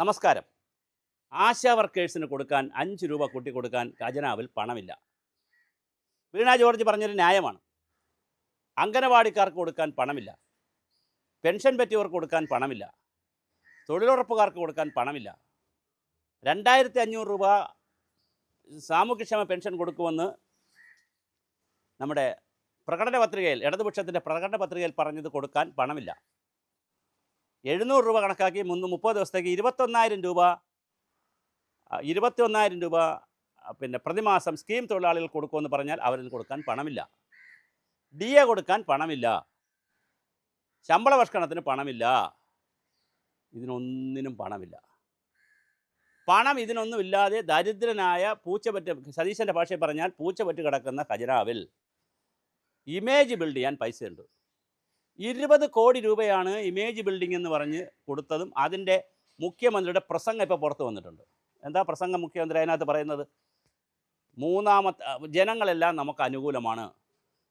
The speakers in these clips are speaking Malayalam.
നമസ്കാരം. ആശാ വർക്കേഴ്സിന് കൊടുക്കാൻ അഞ്ച് രൂപ കൂട്ടി കൊടുക്കാൻ ഖജനാവിൽ പണമില്ല. വീണ ജോർജ് പറഞ്ഞൊരു ന്യായമാണ്. അംഗനവാടിക്കാർക്ക് കൊടുക്കാൻ പണമില്ല. പെൻഷൻ പറ്റിയവർക്ക് കൊടുക്കാൻ പണമില്ല. തൊഴിലുറപ്പുകാർക്ക് കൊടുക്കാൻ പണമില്ല. രണ്ടായിരത്തി അഞ്ഞൂറ് രൂപ സാമൂഹ്യക്ഷേമ പെൻഷൻ കൊടുക്കുമെന്ന് നമ്മുടെ പ്രകടന പത്രികയിൽ ഇടതുപക്ഷത്തിന്റെ പ്രകടന പത്രികയിൽ പറഞ്ഞത് കൊടുക്കാൻ പണമില്ല. എഴുന്നൂറ് രൂപ കണക്കാക്കി മുന്ന് മുപ്പത് ദിവസത്തേക്ക് ഇരുപത്തൊന്നായിരം രൂപ ആ, ഇരുപത്തിയൊന്നായിരം രൂപ പിന്നെ പ്രതിമാസം സ്കീം തൊഴിലാളികൾ കൊടുക്കുമെന്ന് പറഞ്ഞാൽ അവരിൽ കൊടുക്കാൻ പണമില്ല. ഡി എ കൊടുക്കാൻ പണമില്ല. ശമ്പള പരിഷ്കരണത്തിന് പണമില്ല. ഇതിനൊന്നിനും പണമില്ല. പണം ഇതിനൊന്നും ഇല്ലാതെ ദരിദ്രനായ പൂച്ചപറ്റ് സതീശന്റെ ഭാഷയിൽ പറഞ്ഞാൽ പൂച്ചപറ്റ് കിടക്കുന്ന ഖജനാവിൽ. ഇമേജ് ബിൽഡ് ചെയ്യാൻ പൈസയുണ്ട്. ഇരുപത് കോടി രൂപയാണ് ഇമേജ് ബിൽഡിംഗ് എന്ന് പറഞ്ഞ് കൊടുത്തതും അതിന്റെ മുഖ്യമന്ത്രിയുടെ പ്രസംഗം ഇപ്പോൾ പുറത്തു വന്നിട്ടുണ്ട്. എന്താ പ്രസംഗം മുഖ്യമന്ത്രി അതിനകത്ത് പറയുന്നത്? മൂന്നാമത്തെ ജനങ്ങളെല്ലാം നമുക്ക് അനുകൂലമാണ്.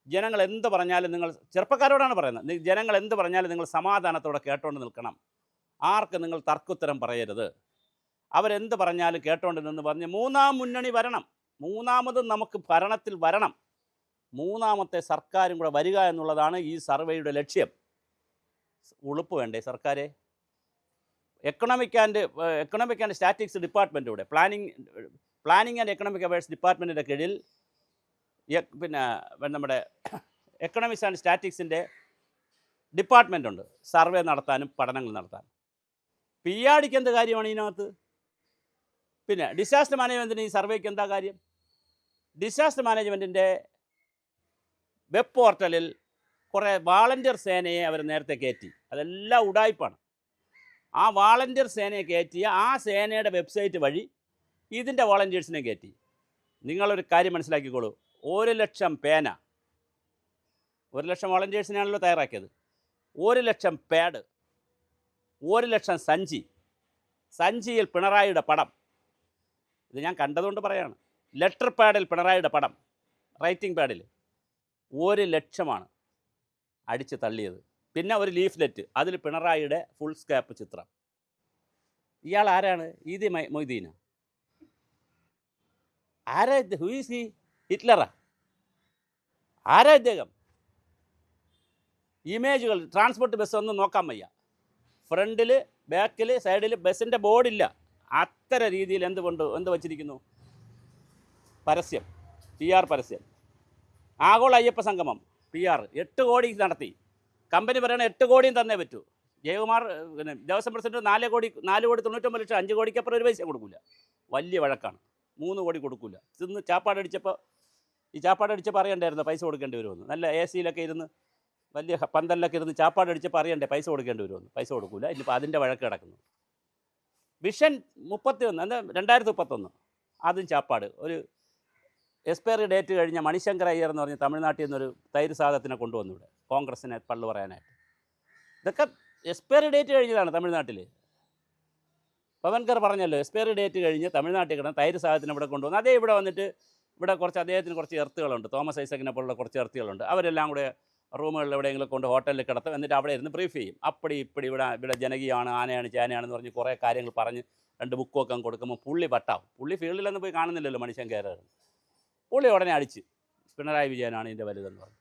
ജനങ്ങൾ എന്ത് പറഞ്ഞാലും നിങ്ങൾ ചെറുപ്പക്കാരോടാണ് പറയുന്നത്. ജനങ്ങൾ എന്ത് പറഞ്ഞാലും നിങ്ങൾ സമാധാനത്തോടെ കേട്ടോണ്ട് നിൽക്കണം. ആർക്ക് നിങ്ങൾ തർക്കുത്തരം പറയരുത്. അവരെന്ത് പറഞ്ഞാലും കേട്ടോണ്ട് നിന്ന് പറഞ്ഞ് മൂന്നാം മുന്നണി വരണം. മൂന്നാമത് നമുക്ക് ഭരണത്തിൽ വരണം. മൂന്നാമത്തെ സർക്കാരും കൂടെ വരിക എന്നുള്ളതാണ് ഈ സർവേയുടെ ലക്ഷ്യം. ഉളുപ്പ് വേണ്ടേ സർക്കാരെ? Economic and economic and statistics ഡിപ്പാർട്ട്മെന്റൂടെ planning planning and economic affairs ഡിപ്പാർട്ട്മെന്റിന്റെ കീഴിൽ പിന്നെ നമ്മുടെ എക്കണോമിക്സ് ആൻഡ് സ്റ്റാറ്റിക്സിന്റെ ഡിപ്പാർട്ട്മെന്റ് ഉണ്ട്. സർവേ നടത്താനും പഠനങ്ങൾ നടത്താനും പി ആർ ഡിക്ക് എന്ത് കാര്യമാണ് ഇതിനകത്ത്? പിന്നെ ഡിസാസ്റ്റർ മാനേജ്മെന്റിന് ഈ സർവേക്ക് എന്താ കാര്യം? ഡിസാസ്റ്റർ മാനേജ്മെന്റിന്റെ വെബ് പോർട്ടലിൽ കുറേ വാളണ്ടിയർ സേനയെ അവർ നേരത്തെ കയറ്റി. അതെല്ലാം ഉടായ്പാണ്. ആ വാളണ്ടിയർ സേനയെ കയറ്റിയ ആ സേനയുടെ വെബ്സൈറ്റ് വഴി ഇതിന്റെ വോളണ്ടിയേഴ്സിനെ കയറ്റി. നിങ്ങളൊരു കാര്യം മനസ്സിലാക്കിക്കോളൂ. ഒരു ലക്ഷം പേന. ഒരു ലക്ഷം വോളണ്ടിയേഴ്സിനാണല്ലോ തയ്യാറാക്കിയത്. ഒരു ലക്ഷം പാഡ്. ഒരു ലക്ഷം സഞ്ചി. സഞ്ചിയിൽ പിണറായിയുടെ പടം. ഇത് ഞാൻ കണ്ടതുകൊണ്ട് പറയാണ്. ലെറ്റർ പാഡിൽ പിണറായിയുടെ പടം. റൈറ്റിംഗ് പാഡിൽ. ഒരു ലക്ഷമാണ് അടിച്ച് തള്ളിയത്. പിന്നെ ഒരു ലീഫ്ലെറ്റ് അതിൽ പിണറായിയുടെ ഫുൾ സ്കാപ്പ് ചിത്രം. ഇയാൾ ആരാണ്? ഈദി മൊയ്തീന. ആരാ ഹു ഈസ് ഹി ഹിറ്റ്ലറാ. ആരാ ഇദ്ദേഹം? ഇമേജുകൾ ട്രാൻസ്പോർട്ട് ബസ് ഒന്നും നോക്കാൻ വയ്യ. ഫ്രണ്ടിൽ ബാക്കിൽ സൈഡിൽ ബസ്സിന്റെ ബോർഡില്ല. അത്തര രീതിയിൽ എന്ത് കൊണ്ട് എന്ത് വച്ചിരിക്കുന്നു? പരസ്യം. പി ആർ പരസ്യം. ആഗോള അയ്യപ്പ സംഗമം പി ആർ എട്ട് കോടി നടത്തി. കമ്പനി പറയണ എട്ട് കോടിയും തന്നേ പറ്റൂ. ജയകുമാർ പിന്നെ ദേവസ്വം പ്രസിഡന്റ് നാല് കോടി നാല് കോടി തൊണ്ണൂറ്റൊമ്പത് ലക്ഷം അഞ്ച് കോടിക്കപ്പുറം ഒരു പൈസ കൊടുക്കില്ല വലിയ വഴക്കാണ്. മൂന്ന് കോടി കൊടുക്കില്ല ഇന്ന് ചാപ്പാടടിച്ചപ്പോൾ ഈ ചാപ്പാടടിച്ചപ്പോൾ അറിയണ്ടായിരുന്നു പൈസ കൊടുക്കേണ്ടി വരുമെന്ന്. നല്ല എ സിയിലൊക്കെ ഇരുന്ന് വലിയ പന്തലിലൊക്കെ ഇരുന്ന് ചാപ്പാടടിച്ചപ്പോൾ അറിയണ്ടേ പൈസ കൊടുക്കേണ്ടി വരുമെന്ന്. പൈസ കൊടുക്കില്ല ഇനിയിപ്പോൾ അതിന്റെ വഴക്ക് കിടക്കുന്നു. വിഷൻ മുപ്പത്തി ഒന്ന് എന്താ രണ്ടായിരത്തി മുപ്പത്തൊന്ന്. അതും ചാപ്പാട്. ഒരു എക്സ്പയറി ഡേറ്റ് കഴിഞ്ഞ മണിശങ്കർ അയ്യർ എന്ന് പറഞ്ഞ തമിഴ്നാട്ടിൽ നിന്നൊരു തൈര് സാധനത്തിനെ കൊണ്ടുവന്നു ഇവിടെ കോൺഗ്രസിനെ പള്ളു പറയാനായിട്ട്. ഇതൊക്കെ എക്സ്പയറി ഡേറ്റ് കഴിഞ്ഞതാണ് തമിഴ്നാട്ടിൽ പവൻകർ പറഞ്ഞല്ലോ എക്സ്പയറി ഡേറ്റ് കഴിഞ്ഞ് തമിഴ്നാട്ടിൽ കിടന്ന് തൈര് സാധനത്തിന് ഇവിടെ കൊണ്ടുവന്നു. അതേ ഇവിടെ വന്നിട്ട് ഇവിടെ കുറച്ച് അദ്ദേഹത്തിന് കുറച്ച് എർത്തുകളുണ്ട് തോമസ് ഐസക്കിനെ പോലുള്ള കുറച്ച് എർത്തുകളുണ്ട്. അവരെല്ലാം കൂടെ റൂമുകളിൽ എവിടെയെങ്കിലും കൊണ്ട് ഹോട്ടലിൽ കിടത്തും എന്നിട്ട് അവിടെ ഇരുന്ന് ബ്രീഫ് ചെയ്യും. അപ്പടി ഇപ്പടി ഇവിടെ ഇവിടെ ജനകീയമാണ് ആനയാണ് ചേനയാണെന്ന് പറഞ്ഞ് കുറേ കാര്യങ്ങൾ പറഞ്ഞ് രണ്ട് ബുക്കൊക്കെ കൊടുക്കുമ്പോൾ പുള്ളി പട്ടാവും പുള്ളി ഫീൽഡിലൊന്നും പോയി കാണുന്നില്ലല്ലോ മനുഷ്യൻ കയറാറ് പുള്ളി ഉടനെ അടിച്ച്. പിണറായി വിജയനാണ് ഇതിന്റെ വലുതെന്ന് പറഞ്ഞു.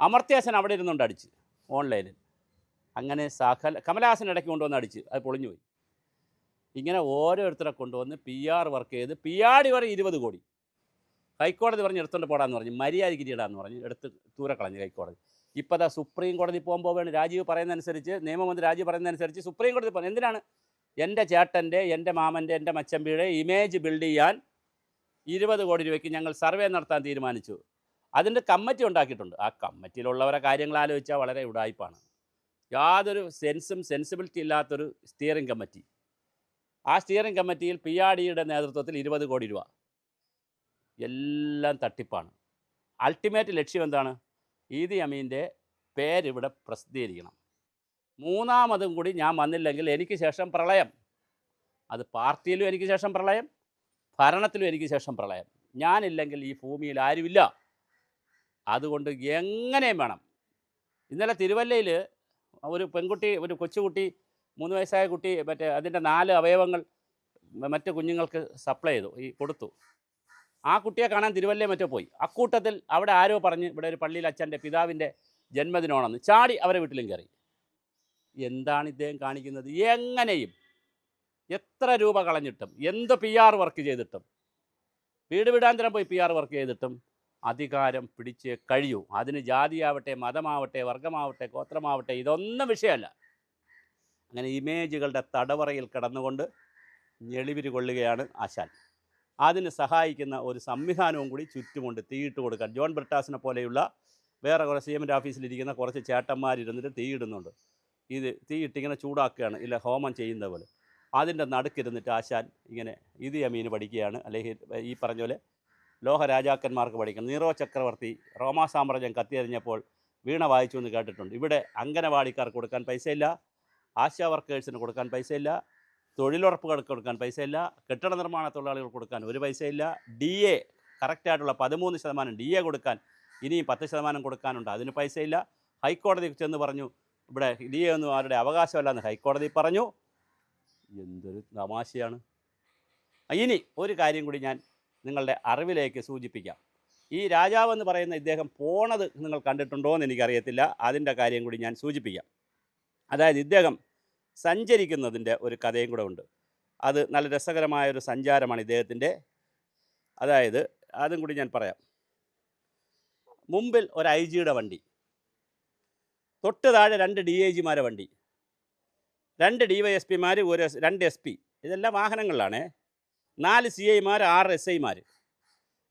അമർത്യാസൻ അവിടെ ഇരുന്നുകൊണ്ട് അടിച്ച് ഓൺലൈനിൽ. അങ്ങനെ സകല കമലഹാസൻ ഇടയ്ക്ക് കൊണ്ടുവന്ന് അടിച്ച് അത് പൊളിഞ്ഞു പോയി ഇങ്ങനെ ഓരോരുത്തരെ കൊണ്ടുവന്ന് പി ആർ വർക്ക് ചെയ്ത് പി ആർ വരെ ഇരുപത് കോടി. ഹൈക്കോടതി പറഞ്ഞ് എടുത്തുകൊണ്ട് പോടാന്ന് പറഞ്ഞു മര്യാദയ്ക്ക് ഇടാന്ന് പറഞ്ഞു എടുത്ത് ദൂരെ കളഞ്ഞു ഹൈക്കോടതി. ഇപ്പോൾ അതാ സുപ്രീം കോടതി പോകുമ്പോൾ വേണം രാജീവ് പറയുന്നതനുസരിച്ച് നിയമമന്ത്രി രാജീവ് പറയുന്നതനുസരിച്ച് സുപ്രീം കോടതി പറഞ്ഞു എന്തിനാണ്? എന്റെ ചേട്ടന്റെ എന്റെ മാമന്റെ എന്റെ മച്ചമ്പിയുടെ ഇമേജ് ബിൽഡ് ചെയ്യാൻ ഇരുപത് കോടി രൂപയ്ക്ക് ഞങ്ങൾ സർവേ നടത്താൻ തീരുമാനിച്ചു. അതിന്റെ കമ്മിറ്റി ഉണ്ടാക്കിയിട്ടുണ്ട്. ആ കമ്മിറ്റിയിലുള്ളവരെ കാര്യങ്ങൾ ആലോചിച്ചാൽ വളരെ ഉടായ്പാണ്. യാതൊരു സെൻസും സെൻസിബിലിറ്റി ഇല്ലാത്തൊരു സ്റ്റിയറിംഗ് കമ്മിറ്റി. ആ സ്റ്റിയറിംഗ് കമ്മിറ്റിയിൽ പി ആർ ഡിയുടെ നേതൃത്വത്തിൽ ഇരുപത് കോടി രൂപ. എല്ലാം തട്ടിപ്പാണ്. അൾട്ടിമേറ്റ് ലക്ഷ്യം എന്താണ്? ഈദി അമീന്റെ പേരിവിടെ പ്രസിദ്ധീകരിക്കണം. മൂന്നാമതും കൂടി ഞാൻ വന്നില്ലെങ്കിൽ എനിക്ക് ശേഷം പ്രളയം. അത് പാർട്ടിയിലും എനിക്ക് ശേഷം പ്രളയം. ഭരണത്തിലും എനിക്ക് ശേഷം പ്രളയം. ഞാനില്ലെങ്കിൽ ഈ ഭൂമിയിൽ ആരുമില്ല. അതുകൊണ്ട് എങ്ങനെയും വേണം. ഇന്നലെ തിരുവല്ലയിൽ ഒരു പെൺകുട്ടി ഒരു കൊച്ചുകുട്ടി മൂന്ന് വയസ്സായ കുട്ടി മറ്റേ അതിന്റെ നാല് അവയവങ്ങൾ മറ്റ് കുഞ്ഞുങ്ങൾക്ക് സപ്ലൈ ചെയ്തു ഈ കൊടുത്തു. ആ കുട്ടിയെ കാണാൻ തിരുവല്ലേ മറ്റോ പോയി. അക്കൂട്ടത്തിൽ അവിടെ ആരോ പറഞ്ഞ് ഇവിടെ ഒരു പള്ളിയിൽ അച്ഛന്റെ പിതാവിന്റെ ജന്മദിനമാണെന്ന് ചാടി അവരെ വീട്ടിലും കയറി. എന്താണ് ഇദ്ദേഹം കാണിക്കുന്നത്? എങ്ങനെയും. എത്ര രൂപ കളഞ്ഞിട്ടും എന്ത് പി ആർ വർക്ക് ചെയ്തിട്ടും വീട് വീടാന്തരം പോയി പി ആർ വർക്ക് ചെയ്തിട്ടും അധികാരം പിടിച്ച് കഴിയൂ. അതിന് ജാതിയാവട്ടെ മതമാവട്ടെ വർഗമാവട്ടെ ഗോത്രമാവട്ടെ ഇതൊന്നും വിഷയമല്ല. അങ്ങനെ ഇമേജുകളുടെ തടവറയിൽ കിടന്നുകൊണ്ട് ഞെളിവിരി കൊള്ളുകയാണ് ആശാൻ. അതിന് സഹായിക്കുന്ന ഒരു സംവിധാനവും കൂടി ചുറ്റുമുണ്ട്. തീയിട്ട് കൊടുക്കാൻ. ജോൺ ബ്രിട്ടാസിനെ പോലെയുള്ള വേറെ കുറേ സി എമ്മിന്റെ ഓഫീസിലിരിക്കുന്ന കുറച്ച് ചേട്ടന്മാരിരുന്നിട്ട് തീയിടുന്നുണ്ട്. ഇത് തീയിട്ടിങ്ങനെ ചൂടാക്കുകയാണ്. ഇല്ല ഹോമം ചെയ്യുന്ന പോലെ. അതിന്റെ നടുക്കിരുന്നിട്ട് ആശാൻ ഇങ്ങനെ ഇത് അമീന് പഠിക്കുകയാണ്. അല്ലെങ്കിൽ ഈ പറഞ്ഞ പോലെ ലോഹരാജാക്കന്മാർക്ക് പഠിക്കണം. നീറോ ചക്രവർത്തി റോമാ സാമ്രാജ്യം കത്തിയറിഞ്ഞപ്പോൾ വീണ വായിച്ചു എന്ന് കേട്ടിട്ടുണ്ട്. ഇവിടെ അംഗനവാടിക്കാർക്ക് കൊടുക്കാൻ പൈസയില്ല ആശാ വർക്കേഴ്സിന് കൊടുക്കാൻ പൈസയില്ല തൊഴിലുറപ്പുകൾക്ക് കൊടുക്കാൻ പൈസയില്ല കെട്ടിട നിർമ്മാണ തൊഴിലാളികൾക്ക് കൊടുക്കാൻ ഒരു പൈസയില്ല ഡി എ കറക്റ്റായിട്ടുള്ള പതിമൂന്ന് ശതമാനം ഡി എ കൊടുക്കാൻ ഇനിയും പത്ത് ശതമാനം കൊടുക്കാനുണ്ട്. അതിന് പൈസയില്ല ഹൈക്കോടതി ചെന്ന് പറഞ്ഞു ഇവിടെ ഡി എ ഒന്നും ആരുടെ അവകാശമല്ലെന്ന് ഹൈക്കോടതി പറഞ്ഞു. എന്തൊരു തമാശയാണ്. ഇനി ഒരു കാര്യം കൂടി ഞാൻ നിങ്ങളുടെ അറിവിലേക്ക് സൂചിപ്പിക്കാം. ഈ രാജാവ് എന്ന് പറയുന്ന ഇദ്ദേഹം പോണത് നിങ്ങൾ കണ്ടിട്ടുണ്ടോ എന്ന് എനിക്കറിയത്തില്ല. അതിന്റെ കാര്യം കൂടി ഞാൻ സൂചിപ്പിക്കാം. അതായത് ഇദ്ദേഹം സഞ്ചരിക്കുന്നതിന്റെ ഒരു കഥയും കൂടെ ഉണ്ട്. അത് നല്ല രസകരമായ ഒരു സഞ്ചാരമാണ് ഇദ്ദേഹത്തിന്റെ. അതായത് അതും കൂടി ഞാൻ പറയാം. മുമ്പിൽ ഒരു ഐ ജിയുടെ വണ്ടി. തൊട്ട് താഴെ രണ്ട് ഡി ഐ ജിമാരെ വണ്ടി. രണ്ട് ഡി വൈ എസ് പിമാർ ഒരു രണ്ട് എസ് പി ഇതെല്ലാം വാഹനങ്ങളിലാണ്. നാല് സി ഐമാർ ആറ് എസ് ഐമാർ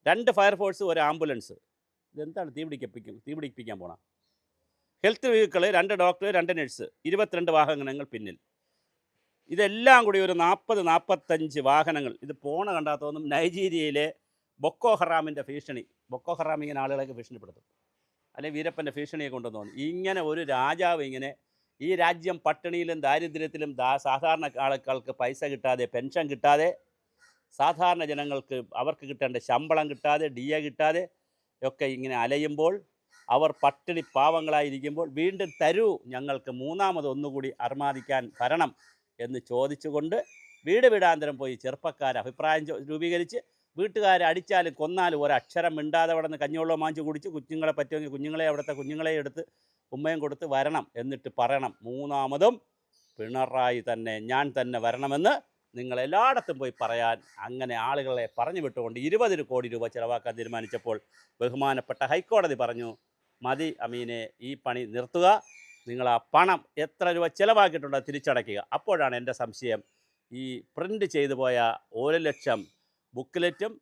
രണ്ട് ഫയർഫോഴ്സ് ഒരു ആംബുലൻസ്. ഇതെന്താണ് തീപിടിക്കപ്പിക്കും തീപിടിപ്പിക്കാൻ പോണ? ഹെൽത്ത് വെഹിക്കിൾ രണ്ട് ഡോക്ടർ രണ്ട് നഴ്സ്. ഇരുപത്തിരണ്ട് വാഹനങ്ങൾ പിന്നിൽ. ഇതെല്ലാം കൂടി ഒരു നാൽപ്പത് നാൽപ്പത്തഞ്ച് വാഹനങ്ങൾ. ഇത് പോണ കണ്ടാത്തതൊന്നും നൈജീരിയയിലെ ബൊക്കോ ഹറാമിന്റെ ഭീഷണി. ബൊക്കോ ഹറാം ഇങ്ങനെ ആളുകളൊക്കെ ഭീഷണിപ്പെടുത്തും. അല്ലെങ്കിൽ വീരപ്പന്റെ ഭീഷണിയെ കൊണ്ടുവന്നു ഇങ്ങനെ ഒരു രാജാവ് ഇങ്ങനെ ഈ രാജ്യം പട്ടിണിയിലും ദാരിദ്ര്യത്തിലും ദാ സാധാരണ ആളുകൾക്ക് പൈസ കിട്ടാതെ പെൻഷൻ കിട്ടാതെ സാധാരണ ജനങ്ങൾക്ക് അവർക്ക് കിട്ടേണ്ട ശമ്പളം കിട്ടാതെ ഡി എ കിട്ടാതെ ഒക്കെ ഇങ്ങനെ അലയുമ്പോൾ അവർ പട്ടിണി പാവങ്ങളായിരിക്കുമ്പോൾ വീണ്ടും തരൂ ഞങ്ങൾക്ക് മൂന്നാമത് ഒന്നുകൂടി അർമാദിക്കാൻ ഭരണം എന്ന് ചോദിച്ചുകൊണ്ട് വീട് വീടാന്തരം പോയി ചെറുപ്പക്കാർ അഭിപ്രായം രൂപീകരിച്ച് വീട്ടുകാരെ അടിച്ചാലും കൊന്നാലും ഒരക്ഷരം മിണ്ടാതെ അവിടെ നിന്ന് കഞ്ഞിവെള്ളം മാഞ്ചു കുടിച്ച് കുഞ്ഞുങ്ങളെ പറ്റുമെങ്കിൽ കുഞ്ഞുങ്ങളെ അവിടുത്തെ കുഞ്ഞുങ്ങളെ എടുത്ത് ഉമ്മയും കൊടുത്ത് വരണം എന്നിട്ട് പറയണം. മൂന്നാമതും പിണറായി തന്നെ ഞാൻ തന്നെ വരണമെന്ന് നിങ്ങൾ എല്ലായിടത്തും പോയി പറയാൻ അങ്ങനെ ആളുകളെ പറഞ്ഞു വിട്ടുകൊണ്ട് ഇരുപത് കോടി രൂപ ചിലവാക്കാൻ തീരുമാനിച്ചപ്പോൾ ബഹുമാനപ്പെട്ട ഹൈക്കോടതി പറഞ്ഞു മതി അമീനെ ഈ പണി നിർത്തുക. നിങ്ങൾ ആ പണം എത്ര രൂപ ചിലവാക്കിയിട്ടുണ്ടോ തിരിച്ചടയ്ക്കുക. അപ്പോഴാണ് എന്റെ സംശയം ഈ പ്രിന്റ് ചെയ്തു പോയ ഒരു ലക്ഷം ബുക്ക്ലെറ്റും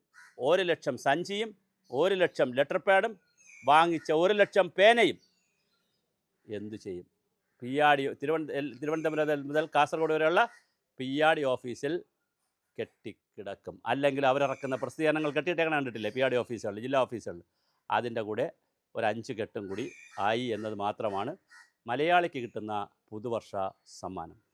ഒരു ലക്ഷം സഞ്ചിയും ഒരു ലക്ഷം ലെറ്റർ പാഡും വാങ്ങിച്ച ഒരു ലക്ഷം പേനയും എന്തു ചെയ്യും? P R D Thiruvananthapuram Thiruvananthapuram മുതൽ കാസർഗോഡ് വരെയുള്ള പി ആർ ഡി ഓഫീസിൽ കെട്ടിക്കിടക്കും. അല്ലെങ്കിൽ അവരിറക്കുന്ന പ്രസിദ്ധീകരണങ്ങൾ കെട്ടിയിട്ടേ കണ്ടിട്ടില്ലേ? പി ആർ ഡി ഓഫീസുകളിൽ ജില്ലാ ഓഫീസുകളിൽ. അതിന്റെ കൂടെ ഒരു അഞ്ച് കെട്ടും കൂടി ആയി എന്നത് മാത്രമാണ് മലയാളിക്ക് കിട്ടുന്ന പുതുവർഷ സമ്മാനം.